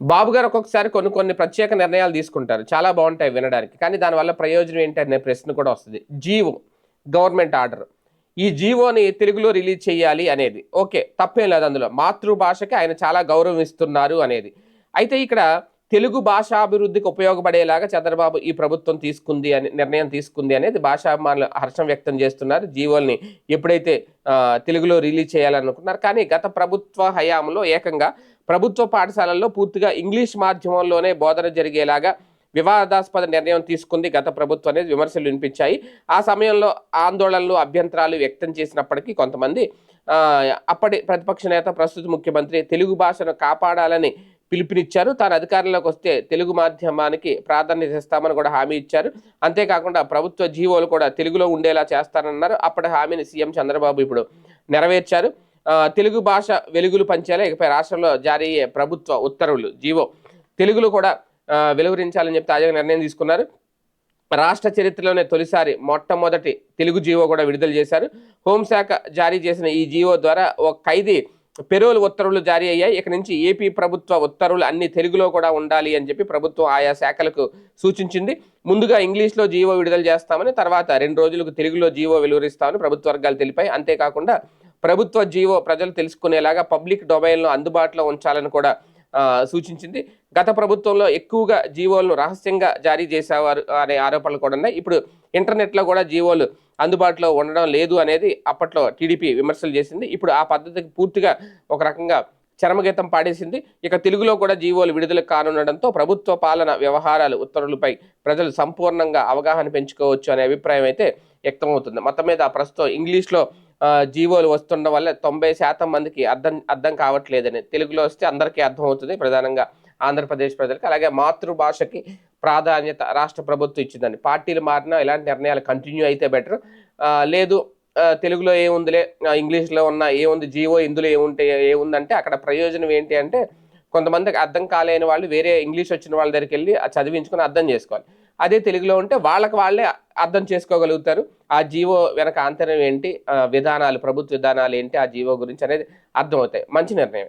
బాబు గారు ఒక్కొక్కసారి కొన్ని కొన్ని ప్రత్యేక నిర్ణయాలు తీసుకుంటారు. చాలా బాగుంటాయి వినడానికి. కానీ దానివల్ల ప్రయోజనం ఏంటి అనే ప్రశ్న కూడా వస్తుంది. G O government order. ఈ జీవోని తెలుగులో రిలీజ్ చేయాలి అనేది. ఓకే తప్పేం లేదు అందులో. మాతృభాషకి ఆయన చాలా గౌరవం ఇస్తున్నారు అనేది. అయితే ఇక్కడ తెలుగు భాషాభివృద్ధికి ఉపయోగపడేలాగా చంద్రబాబు ఈ ప్రభుత్వం తీసుకుంది అని నిర్ణయం తీసుకుంది అనేది భాషాభిమానులు హర్షం వ్యక్తం చేస్తున్నారు. జీవోల్ని ఎప్పుడైతే తెలుగులో రిలీజ్ చేయాలనుకున్నారు కానీ గత ప్రభుత్వ హయాంలో ఏకంగా ప్రభుత్వ పాఠశాలల్లో పూర్తిగా ఇంగ్లీష్ మాధ్యమంలోనే బోధన జరిగేలాగా వివాదాస్పద నిర్ణయం తీసుకుంది గత ప్రభుత్వం అనేది విమర్శలు వినిపించాయి. ఆ సమయంలో ఆందోళనలు అభ్యంతరాలు వ్యక్తం చేసినప్పటికీ కొంతమంది అప్పటి ప్రతిపక్ష నేత ప్రస్తుత ముఖ్యమంత్రి తెలుగు భాషను కాపాడాలని పిలుపునిచ్చారు. తాను అధికారంలోకి వస్తే తెలుగు మాధ్యమానికి ప్రాధాన్యత ఇస్తామని కూడా హామీ ఇచ్చారు. అంతేకాకుండా ప్రభుత్వ జీవోలు కూడా తెలుగులో ఉండేలా చేస్తానన్నారు. అప్పటి హామీని సీఎం చంద్రబాబు ఇప్పుడు నెరవేర్చారు. తెలుగు భాష వెలుగులు పంచేలా ఇకపై రాష్ట్రంలో జారీ అయ్యే ప్రభుత్వ ఉత్తర్వులు జీవో తెలుగులో కూడా వెలువరించాలని చెప్పి తాజాగా నిర్ణయం తీసుకున్నారు. రాష్ట్ర చరిత్రలోనే తొలిసారి మొట్టమొదటి తెలుగు జీవో కూడా విడుదల చేశారు. హోంశాఖ జారీ చేసిన ఈ జీవో ద్వారా ఒక ఖైదీ పెరోల్ ఉత్తర్వులు జారీ అయ్యాయి. ఇక నుంచి ఏపీ ప్రభుత్వ ఉత్తర్వులు అన్ని తెలుగులో కూడా ఉండాలి అని చెప్పి ప్రభుత్వం ఆయా శాఖలకు సూచించింది. ముందుగా ఇంగ్లీష్లో జీవో విడుదల చేస్తామని తర్వాత రెండు రోజులకు తెలుగులో జీవో వెలువరిస్తామని ప్రభుత్వ వర్గాలు తెలిపాయి. అంతేకాకుండా ప్రభుత్వ జీవో ప్రజలు తెలుసుకునేలాగా పబ్లిక్ డొమైన్లో అందుబాటులో ఉంచాలని కూడా సూచించింది. గత ప్రభుత్వంలో ఎక్కువగా జీవోలను రహస్యంగా జారీ చేసేవారు అనే ఆరోపణలు కూడా ఉన్నాయి. ఇప్పుడు ఇంటర్నెట్లో కూడా జీవోలు అందుబాటులో ఉండడం లేదు అనేది అప్పట్లో టీడీపీ విమర్శలు చేసింది. ఇప్పుడు ఆ పద్ధతికి పూర్తిగా ఒక రకంగా చరమగీతం పాడేసింది. ఇక తెలుగులో కూడా జీవోలు విడుదల కానుండడంతో ప్రభుత్వ పాలన వ్యవహారాలు ఉత్తర్వులపై ప్రజలు సంపూర్ణంగా అవగాహన పెంచుకోవచ్చు అనే అభిప్రాయం అయితే వ్యక్తమవుతుంది. మొత్తం మీద ప్రస్తుతం ఇంగ్లీష్లో జీవోలు వస్తుండడం వల్ల తొంభై శాతం మందికి అర్థం అర్థం కావట్లేదని తెలుగులో వస్తే అందరికీ అర్థమవుతుంది ప్రధానంగా ఆంధ్రప్రదేశ్ ప్రజలకు. అలాగే మాతృభాషకి ప్రాధాన్యత రాష్ట్ర ప్రభుత్వం ఇచ్చిందని పార్టీలు మారినా ఇలాంటి నిర్ణయాలు కంటిన్యూ అయితే బెటర్. లేదు తెలుగులో ఏముందిలే ఇంగ్లీష్లో ఉన్న ఏముంది జీవో ఇందులో ఏముంటే ఏముందంటే అక్కడ ప్రయోజనం ఏంటి అంటే కొంతమందికి అర్థం కాలేని వాళ్ళు వేరే ఇంగ్లీష్ వచ్చిన వాళ్ళ దగ్గరికి వెళ్ళి ఆ చదివించుకొని అర్థం చేసుకోవాలి. అదే తెలుగులో ఉంటే వాళ్ళకి వాళ్ళే అర్థం చేసుకోగలుగుతారు. ఆ జీవో వెనక ఆంతర్యం ఏంటి? విధానాలు ప్రభుత్వ విధానాలు ఏంటి? ఆ జీవో గురించి అనేది అర్థమవుతాయి. మంచి నిర్ణయం